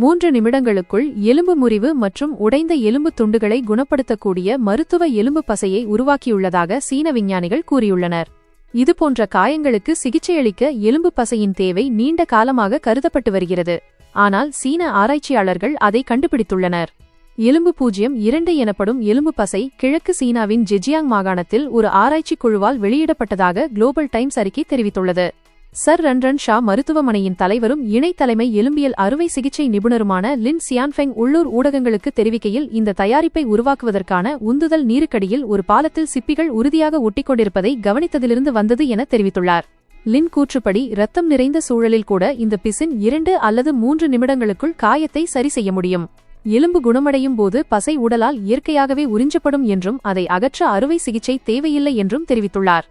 மூன்று நிமிடங்களுக்குள் எலும்பு முறிவு மற்றும் உடைந்த எலும்பு துண்டுகளை குணப்படுத்தக்கூடிய மருத்துவ எலும்பு பசையை உருவாக்கியுள்ளதாக சீன விஞ்ஞானிகள் கூறியுள்ளனர். இதுபோன்ற காயங்களுக்கு சிகிச்சையளிக்க எலும்பு பசையின் தேவை நீண்ட காலமாக கருதப்பட்டு வருகிறது. ஆனால் சீன ஆராய்ச்சியாளர்கள் அதை கண்டுபிடித்துள்ளனர். எலும்பு பூஜ்யம் இரண்டு எனப்படும் எலும்பு பசை கிழக்கு சீனாவின் ஜெஜியாங் மாகாணத்தில் ஒரு ஆராய்ச்சி குழுவால் வெளியிடப்பட்டதாக குளோபல் டைம்ஸ் அறிக்கை தெரிவித்துள்ளது. சர் ரன்ரன் ஷா மருத்துவமனையின் தலைவரும் இணை தலைமை எலும்பியல் அறுவை சிகிச்சை நிபுணருமான லின் சியான்ஃபெங் உள்ளூர் ஊடகங்களுக்கு தெரிவிக்கையில் இந்த தயாரிப்பை உருவாக்குவதற்கான உந்துதல் நீருக்கடியில் ஒரு பாலத்தில் சிப்பிகள் உறுதியாக ஒட்டிக்கொண்டிருப்பதை கவனித்ததிலிருந்து வந்தது என தெரிவித்துள்ளார். லின் கூற்றுப்படி ரத்தம் நிறைந்த சூழலில் கூட இந்த பிசின் இரண்டு அல்லது மூன்று நிமிடங்களுக்குள் காயத்தை சரி செய்ய முடியும். எலும்பு குணமடையும் போது பசை உடலால் இயற்கையாகவே உறிஞ்சப்படும் என்றும் அதை அகற்ற அறுவை சிகிச்சை தேவையில்லை என்றும் தெரிவித்துள்ளார்.